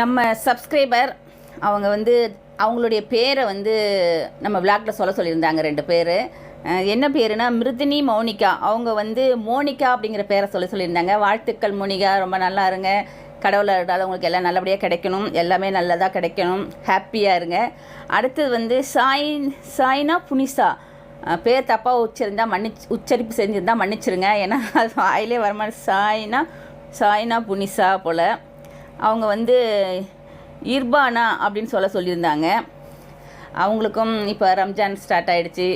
நம்ம சப்ஸ்கிரைபர் அவங்க வந்து அவங்களுடைய பேரை வந்து நம்ம விளாக்ல சொல்ல சொல்லியிருந்தாங்க ரெண்டு பேர். என்ன பேருனா மிருதினி மௌனிகா. அவங்க வந்து மோனிகா அப்படிங்கிற பேரை சொல்ல சொல்லியிருந்தாங்க. வாழ்த்துக்கள் மோனிகா ரொம்ப நல்லா இருங்க. கடவுளை இருந்தாலும் உங்களுக்கு எல்லாம் நல்லபடியாக கிடைக்கணும். எல்லாமே நல்லதாக கிடைக்கணும். ஹாப்பியாக இருங்க. அடுத்தது வந்து சாய் சாய்னா புனிசா. பேர் தப்பாக உச்சரிந்தா மன்னிச்சு உச்சரிப்பு செஞ்சுருந்தா மன்னிச்சிருங்க. ஏன்னா அது வாயிலே வரமாட்டேன் சாய்னா சாய்னா புனிசா போல். அவங்க வந்து இர்பானா அப்படின்னு சொல்ல சொல்லியிருந்தாங்க. அவங்களுக்கும் இப்போ ரம்ஜான் ஸ்டார்ட் ஆகிடுச்சி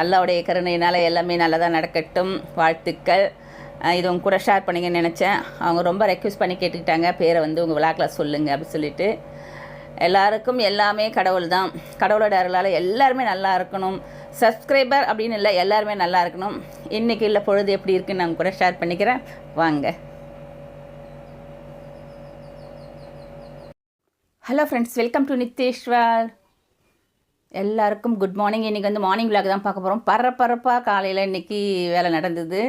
அல்லாவுடைய கருணையினால் எல்லாமே நல்லதாக நடக்கட்டும். வாழ்த்துக்கள். இது உங்க கூட ஷேர் பண்ணிங்கன்னு நினச்சேன். அவங்க ரொம்ப ரெக்வஸ்ட் பண்ணி கேட்டுக்கிட்டாங்க. பேரை வந்து உங்கள் விழாக்கில் சொல்லுங்கள் அப்படின்னு சொல்லிட்டு. எல்லாருக்கும் எல்லாமே கடவுள் தான் கடவுளோட அருளால் எல்லாருமே நல்லா இருக்கணும். சப்ஸ்கிரைபர் அப்படின்னு இல்லை எல்லாருமே நல்லா இருக்கணும். இன்றைக்கி இல்லை பொழுது எப்படி இருக்குன்னு நான் உங்க கூட ஷேர் பண்ணிக்கிறேன். வாங்க. Hello friends welcome to Nitheshwar எல்லாருக்கும் குட் மார்னிங் இன்றைக்கி வந்து மார்னிங் விளாக் தான் பார்க்க போகிறோம் பரபரப்பாக காலையில் இன்றைக்கி வேலை நடந்தது.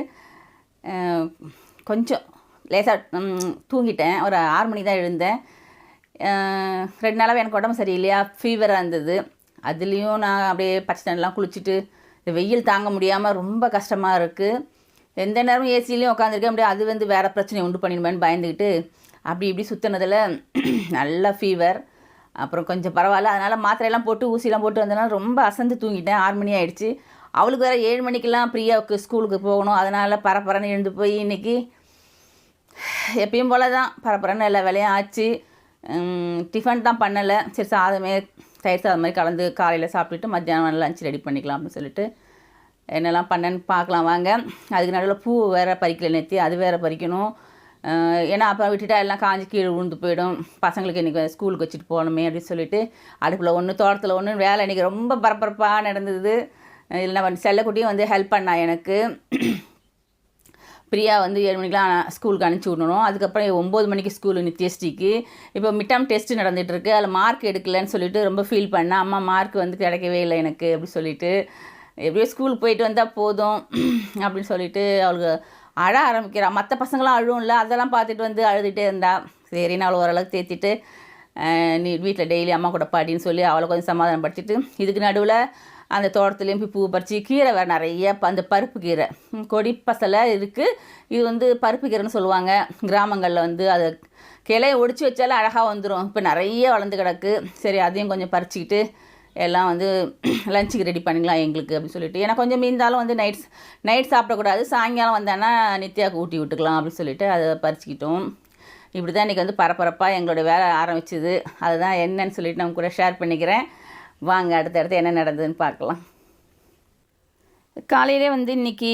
கொஞ்சம் லேசாக தூங்கிட்டேன். ஒரு ஆறு மணி தான் எழுந்தேன். ரெண்டு நாளாக எனக்கு உடம்பு சரியில்லையா? ஃபீவராக இருந்தது. அதுலேயும் நான் அப்படியே பச்சை தண்ணெலாம் குளிச்சுட்டு வெயில் தாங்க முடியாமல் ரொம்ப கஷ்டமாக இருக்குது எந்த நேரமும் ஏசிலையும் உட்காந்துருக்கேன் அப்படியே அது வந்து வேறு பிரச்சனை உண்டு பண்ணிடுமேன்னு பயந்துக்கிட்டு அப்படி இப்படி சுற்றினதில் நல்ல ஃபீவர் அப்புறம் கொஞ்சம் பரவாயில்ல. அதனால் மாத்திரையெல்லாம் போட்டு ஊசிலாம் போட்டு வந்தனால ரொம்ப அசந்து தூங்கிட்டேன். ஆறு மணி ஆகிடுச்சு அவளுக்கு வேறு ஏழு மணிக்கெல்லாம் பிரியாவுக்கு ஸ்கூலுக்கு போகணும். அதனால் பரப்பரன்னு எழுந்து போய் இன்றைக்கி எப்பயும் போல தான் பரபரன்னு எல்லா வேலையும் ஆச்சு. டிஃபன் தான் பண்ணலை. சரி சாதமே தயிர் சாதம் மாதிரி கலந்து காலையில் சாப்பிட்டுட்டு மத்தியானம் லஞ்ச் ரெடி பண்ணிக்கலாம் அப்படின்னு சொல்லிட்டு என்னெல்லாம் பண்ணேன்னு பார்க்கலாம். வாங்க. அதுக்கு நடுவில் பூ வேறு பறிக்கல நேற்றி அது வேறு பறிக்கணும். ஏன்னா அப்போ விட்டுட்டா எல்லாம் காஞ்சி கீழே விழுந்து போயிடும். பசங்களுக்கு இன்றைக்கி ஸ்கூலுக்கு வச்சுட்டு போகணுமே அப்படின்னு சொல்லிட்டு அடுப்பில் ஒன்று தோட்டத்தில் ஒன்று வேலை இன்றைக்கி ரொம்ப பரபரப்பாக நடந்தது. இல்லைன்னா வந்து செல்லக்குட்டியும் வந்து ஹெல்ப் பண்ணா எனக்கு. பிரியா வந்து ஏழு மணிக்கெலாம் ஸ்கூலுக்கு அனுப்பிச்சி விடணும். அதுக்கப்புறம் ஒம்பது மணிக்கு ஸ்கூலு நித்யஸ்டிக்கு இப்போ மிட்டாம் டெஸ்ட் நடந்துகிட்ருக்கு அதில் மார்க் எடுக்கலைன்னு சொல்லிட்டு ரொம்ப ஃபீல் பண்ணேன் அம்மா மார்க் வந்து கிடைக்கவே இல்லை எனக்கு அப்படி சொல்லிட்டு. எப்படியோ ஸ்கூலுக்கு போயிட்டு வந்தால் போதும் அப்படின்னு சொல்லிட்டு அவளுக்கு அழ ஆரம்பிக்கிறான் மற்ற பசங்களாம் அழுவும்ல அதெல்லாம் பார்த்துட்டு வந்து அழுதுகிட்டே இருந்தா. சரி நான் அவளை ஓரளவுக்கு தேத்திட்டு நீ வீட்டில் டெய்லி அம்மா கூட பாடின்னு சொல்லி அவளை கொஞ்சம் சமாதானப்படுத்திட்டு இதுக்கு நடுவில் அந்த தோட்டத்துலேயும் போய் பூ பறித்து கீரை வேறு நிறைய ப- அந்த பருப்பு கீரை. கொடி பசலை இருக்குது இது வந்து பருப்பு கீரைன்னு சொல்லுவாங்க. கிராமங்களில் வந்து அது கிளைய ஒடிச்சு வச்சாலே அழகாக வந்துடும் இப்போ நிறைய வளர்ந்து கிடக்கு. சரி அதையும் கொஞ்சம் பறிச்சுக்கிட்டு எல்லாம் வந்து லஞ்சுக்கு ரெடி பண்ணிக்கலாம் எங்களுக்கு அப்படின்னு சொல்லிட்டு. ஏன்னா கொஞ்சம் மீந்தாலும் வந்து நைட் நைட் சாப்பிடக்கூடாது. சாயங்காலம் வந்தேன்னா நித்யாவுக்கு ஊட்டி விட்டுக்கலாம் அப்படின்னு சொல்லிட்டு அதை பறிச்சுக்கிட்டோம். இப்படி தான் இன்றைக்கி வந்து பரபரப்பாக எங்களோட வேலை ஆரம்பிச்சிது. அதுதான் என்னன்னு சொல்லிட்டு நான் கூட ஷேர் பண்ணிக்கிறேன். வாங்க அடுத்தடுத்து என்ன நடந்ததுன்னு பார்க்கலாம். காலையிலே வந்து இன்றைக்கி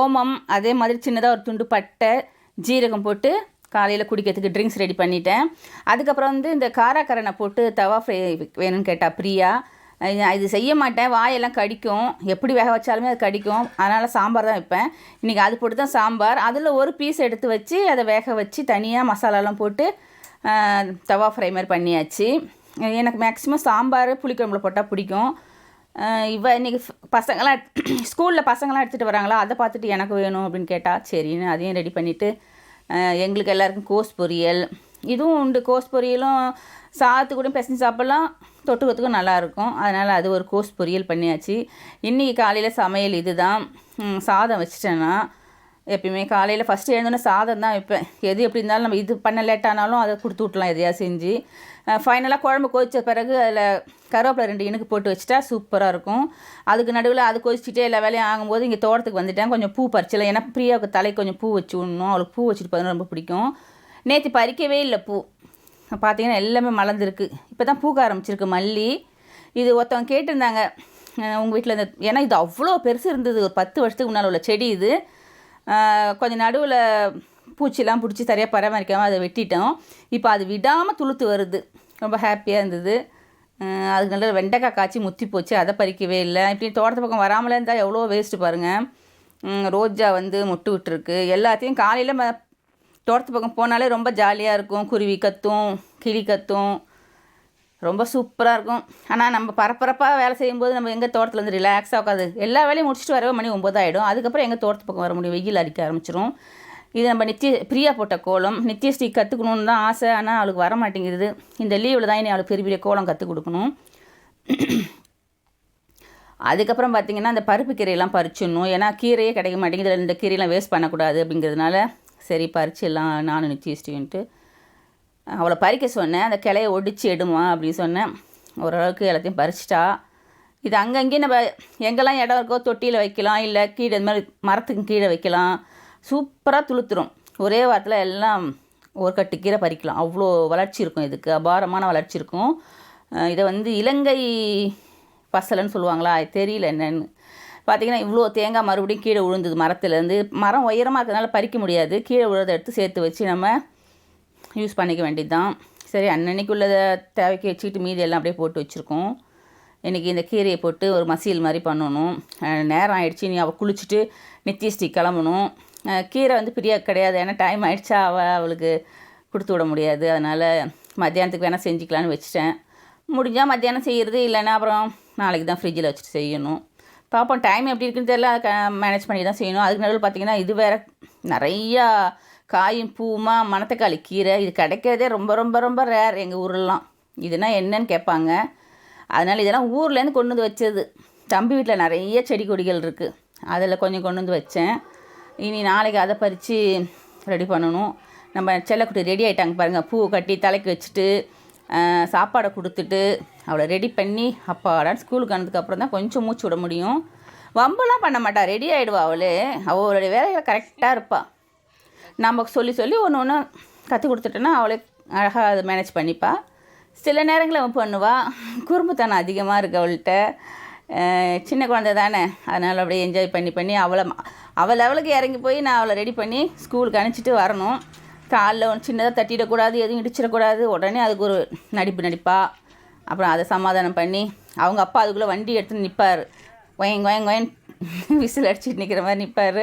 ஓமம் அதே மாதிரி சின்னதாக ஒரு துண்டு பட்டை ஜீரகம் போட்டு காலையில் குடிக்கிறதுக்கு ட்ரிங்க்ஸ் ரெடி பண்ணிட்டேன். அதுக்கப்புறம் வந்து இந்த காராக்கரனை போட்டு தவா ஃப்ரை வேணும்னு கேட்டா பிரியா. இது- செய்ய மாட்டேன். வாயெல்லாம் கடிக்கும். எப்படி வேக வச்சாலுமே அது கடிக்கும். அதனால் சாம்பார் தான் வைப்பேன். இன்றைக்கி அது போட்டு தான் சாம்பார். அதில் ஒரு பீஸ் எடுத்து வச்சு அதை வேக வச்சு தனியாக மசாலாலாம் போட்டு தவா ஃப்ரை மாதிரி பண்ணியாச்சு. எனக்கு மேக்ஸிமம் சாம்பார் புளிக்குழம்புல போட்டால் பிடிக்கும். இவ இன்றைக்கி பசங்களாம் ஸ்கூலில் பசங்களாம் எடுத்துகிட்டு வராங்களா? அதை பார்த்துட்டு எனக்கு வேணும் அப்படின்னு கேட்டால் சரின்னு அதையும் ரெடி பண்ணிவிட்டு எங்களுக்கு எல்லாருக்கும் கோஸ் பொரியல். இதுவும் உண்டு. கோஸ் பொரியலும் சாத்து கூட பிசைஞ்சு சாப்பிட்லாம். தொட்டுக்கிறதுக்கும் நல்லாயிருக்கும். அதனால் அது ஒரு கோஸ் பொரியல் பண்ணியாச்சு. இன்றைக்கி காலையில் சமையல் இதுதான். தான் சாதம் வச்சிட்டேன்னா எப்பயுமே காலையில் ஃபஸ்ட்டு எழுந்தோன்னே சாதம் தான் வைப்பேன். எது எப்படி இருந்தாலும் நம்ம இது பண்ண லேட்டானாலும் அதை கொடுத்து விட்லாம் எதையா செஞ்சு. ஃபைனலாக குழம்பு கொதித்த பிறகு அதில் கருவேப்பிலை ரெண்டு இனுக்கு போட்டு வச்சுட்டா சூப்பராக இருக்கும். அதுக்கு நடுவில் அது கொதிச்சுட்டே எல்லா வேலையும் ஆகும்போது இங்கே தோட்டத்துக்கு வந்துட்டேன். கொஞ்சம் பூ பறிச்சல. ஏன்னா பிரியாவுக்கு தலைக்கு கொஞ்சம் பூ வச்சு விடணும் அவளுக்கு பூ வச்சுட்டு பார்த்தா ரொம்ப பிடிக்கும். நேற்று பறிக்கவே இல்லை பூ. பார்த்தீங்கன்னா எல்லாமே மலர்ந்துருக்கு. இப்போ தான் பூக்க ஆரம்பிச்சிருக்கு மல்லி. இது ஒருத்தவங்க கேட்டிருந்தாங்க உங்கள் வீட்டில் இந்த ஏன்னா இது அவ்வளோ பெருசு இருந்தது. ஒரு பத்து வருஷத்துக்கு முன்னால் உள்ள செடி இது. கொஞ்சம் நடுவில் பூச்சிலாம் பிடிச்சி சரியாக பராமரிக்காமல் அதை வெட்டிட்டோம். இப்போ அது விடாமல் துளுத்து வருது. ரொம்ப ஹாப்பியாக இருந்தது. அதுக்கு நல்ல வெண்டைக்காய் காய்ச்சி முத்தி போச்சு அதை பறிக்கவே இல்லை. இப்படி தோட்டத்து பக்கம் வராமலே இருந்தால் எவ்வளோ வேஸ்ட்டு பாருங்கள் ரோஜா வந்து முட்டு விட்டுருக்கு. எல்லாத்தையும் காலையில் ம தோட்டத்து பக்கம் போனாலே ரொம்ப ஜாலியாக இருக்கும். குருவி கத்தும் கிளி கத்தும். ரொம்ப சூப்பராக இருக்கும். ஆனால் நம்ம பரபரப்பாக வேலை செய்யும்போது நம்ம எங்கள் தோட்டத்தில் வந்து ரிலாக்ஸாக உட்காது எல்லா வேலையும் முடிச்சுட்டு வரவே மணி ஒம்பது ஆகிடும் அதுக்கப்புறம் எங்கள் தோட்டத்து பக்கம் வர முடியும்? வெயில் அடிக்க ஆரம்பிச்சிரும். இது நம்ம நித்திய பிரியா போட்ட கோலம் நித்யஸ்ரீ கற்றுக்கணுன்னு தான் ஆசை. ஆனால் அவளுக்கு வர மாட்டேங்குது இந்த லீவில் தான் இனி அவளுக்கு பெரிய பெரிய கோலம் கற்றுக் கொடுக்கணும். அதுக்கப்புறம் பார்த்தீங்கன்னா அந்த பருப்பு கீரையெல்லாம் பறிச்சிடணும். ஏன்னா கீரையே கிடைக்க மாட்டேங்குது. இந்த கீரையெல்லாம் வேஸ்ட் பண்ணக்கூடாது அப்படிங்கிறதுனால சரி பறிச்சிடலாம். நானும் நிச்சயிச்சிட்டுன்ட்டு அவளை பறிக்க சொன்னேன். அந்த கிளையை ஒடிச்சு எடுமா அப்படின்னு சொன்னேன். ஓரளவுக்கு எல்லாத்தையும் பறிச்சிட்டா. இது அங்கங்கேயும் நம்ம எங்கெல்லாம் இடம் இருக்கோ தொட்டியில் வைக்கலாம். இல்லை கீழே இந்த மாதிரி மரத்துக்கு கீழே வைக்கலாம். சூப்பராக துளுத்துரும். ஒரே வாரத்தில் எல்லாம் ஒரு கட்டு கீரை பறிக்கலாம். அவ்வளோ வளர்ச்சி இருக்கும் இதுக்கு. அபாரமான வளர்ச்சி இருக்கும். இதை வந்து இலங்கை பசலன்னு சொல்லுவாங்களா? அது தெரியல என்னன்னு. பார்த்தீங்கன்னா இவ்வளோ தேங்காய் மறுபடியும் கீழே விழுந்தது மரத்துலேருந்து. மரம் உயரமாக இருக்கிறதுனால பறிக்க முடியாது. கீழே விழுறதை எடுத்து சேர்த்து வச்சு நம்ம யூஸ் பண்ணிக்க வேண்டியது தான் சரி அன்னன்னைக்கு உள்ளதை தேவைக்கு வச்சுக்கிட்டு மீதி எல்லாம் அப்படியே போட்டு வச்சுருக்கோம். இன்றைக்கி இந்த கீரையை போட்டு ஒரு மசியல் மாதிரி பண்ணணும். நேரம் ஆயிடுச்சு. நீ அவள் குளிச்சுட்டு நித்தியஸ்ரீ கிளம்பணும். கீரை வந்து பிரியா கிடையாது. ஏன்னா டைம் ஆயிடுச்சா? அவள் அவளுக்கு கொடுத்து விட முடியாது. அதனால் மத்தியானத்துக்கு வேணால் செஞ்சுக்கலான்னு வச்சுட்டேன். முடிஞ்சால் மத்தியானம் செய்கிறது இல்லைன்னா அப்புறம் நாளைக்கு தான் ஃப்ரிட்ஜில் வச்சுட்டு செய்யணும். பார்ப்போம் டைம் எப்படி இருக்குன்னு தெரியல. அதை மேனேஜ் பண்ணி தான் செய்யணும். அதுக்கு நடுவில் பார்த்திங்கன்னா இது வேற நிறையா காயும் பூமா மணத்தக்காளி கீரை. இது கிடைக்கிறதே ரொம்ப ரொம்ப ரொம்ப ரேர் எங்கள் ஊர்லலாம். இதுனா என்னன்னு கேட்பாங்க. அதனால் இதெல்லாம் ஊர்லேருந்து கொண்டு வந்து வச்சது. தம்பி வீட்டில் நிறைய செடி கொடிகள் இருக்குது அதில் கொஞ்சம் கொண்டு வந்து வச்சேன். இனி நாளைக்கு அதை பறித்து ரெடி பண்ணணும். நம்ம செல்லக்குட்டி ரெடி ஆகிட்டாங்க பாருங்கள் பூ கட்டி தலைக்கு வச்சுட்டு சாப்பாடை கொடுத்துட்டு அவளை ரெடி பண்ணி அப்பாடான்னு ஸ்கூலுக்கு ஆனதுக்கப்புறம் தான் கொஞ்சம் மூச்சு விட முடியும். வம்பெல்லாம் பண்ண மாட்டா. ரெடி ஆகிடுவா அவளே. அவளுடைய வேலையில் கரெக்டாக இருப்பாள் நம்ம சொல்லி சொல்லி ஒன்று ஒன்று கற்றுக் கொடுத்துட்டோன்னா அவளே அழகாக அதை மேனேஜ் பண்ணிப்பாள் சில நேரங்களில் அவன் பண்ணுவாள் குறும்புத்தனம் அதிகமாக இருக்குது அவள்கிட்ட. சின்ன குழந்தை தானே. அதனால் அப்படியே என்ஜாய் பண்ணி பண்ணி அவளை அவள் லெவலுக்கு இறங்கி போய் நான் அவளை ரெடி பண்ணி ஸ்கூலுக்கு அனுப்பிச்சிட்டு வரணும். காலில் ஒன்று சின்னதாக தட்டிடக்கூடாது எதுவும் இடிச்சிடக்கூடாது. உடனே அதுக்கு ஒரு நடிப்பு நடிப்பா. அப்புறம் அதை சமாதானம் பண்ணி அவங்க அப்பா அதுக்குள்ளே வண்டி எடுத்து நிற்பார் ஒயங் ஒயங் ஒயன் விசில் அடிச்சுட்டு நிற்கிற மாதிரி நிற்பார்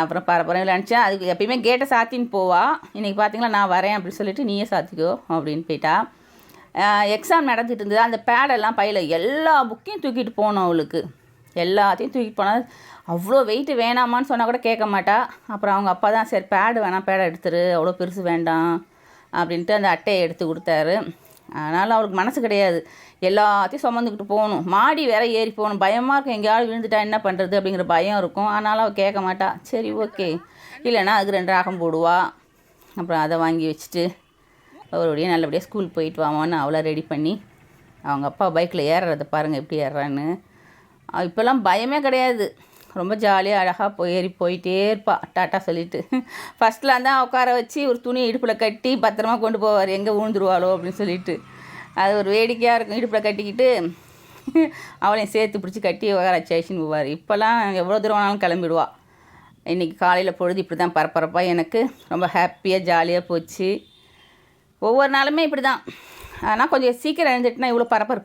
அப்புறம் பரபரம் விளையாண்டுச்சா அதுக்கு எப்பயுமே கேட்டை சாத்தின்னு போவா. இன்றைக்கி பார்த்தீங்களா நான் வரேன் அப்படின்னு சொல்லிட்டு நீயே சாத்திக்கோ அப்படின்னு போயிட்டா. எக்ஸாம் நடந்துட்டு இருந்தது அந்த பேடெல்லாம் பையில் எல்லா புக்கையும் தூக்கிட்டு போகணும் அவளுக்கு. எல்லாத்தையும் தூக்கிட்டு போனால் அவ்வளோ வெயிட் வேணாமான்னு சொன்னால் கூட கேட்க மாட்டா. அப்புறம் அவங்க அப்பா தான் சரி பேடு வேணாம் பேடை எடுத்துரு. அவ்வளோ பெருசு வேண்டாம். அப்படின்ட்டு அந்த அட்டையை எடுத்து கொடுத்தாரு. அதனால் அவளுக்கு மனசு கிடையாது. எல்லாத்தையும் சுமந்துக்கிட்டு போகணும். மாடி வேற ஏறி போகணும். பயமாக இருக்கும். எங்கேயாவது விழுந்துட்டா என்ன பண்ணுறது அப்படிங்கிற பயம் இருக்கும். அதனால் அவள் கேட்க மாட்டா. சரி ஓகே இல்லைன்னா அதுக்கு ரெண்டு ராகம் போடுவா. அப்புறம் அதை வாங்கி வச்சுட்டு அவருடைய நல்லபடியாக ஸ்கூல் போயிட்டு வாமான்னு அவளை ரெடி பண்ணி அவங்க அப்பா பைக்கில் ஏறுறதை பாருங்கள் எப்படி ஏறுறான்னு. இப்போல்லாம் பயமே கிடையாது. ரொம்ப ஜாலியாக அழகாக போய் ஏறி போயிட்டே இருப்பா. டாட்டா சொல்லிட்டு. ஃபஸ்ட்டில் தான் உட்கார வச்சு ஒரு துணியை இடுப்பில் கட்டி பத்திரமா கொண்டு போவார். எங்கே விழுந்துருவாளோ அப்படின்னு சொல்லிட்டு. அது ஒரு வேடிக்கையாக இருக்கும். இடுப்பில் கட்டிக்கிட்டு அவளையும் சேர்த்து பிடிச்சி கட்டி உட்கார வச்சு போவார். இப்போல்லாம் எவ்வளோ தூரம் ஆனாலும் கிளம்பிடுவா. இன்றைக்கி காலையில் பொழுது இப்படி தான் பரபரப்பாக எனக்கு. ரொம்ப ஹாப்பியாக ஜாலியாக போச்சு. ஒவ்வொரு நாளுமே இப்படி தான் ஆனால் கொஞ்சம் சீக்கிரம் எழுந்துட்டுனா இவ்வளோ பரபரப்பு.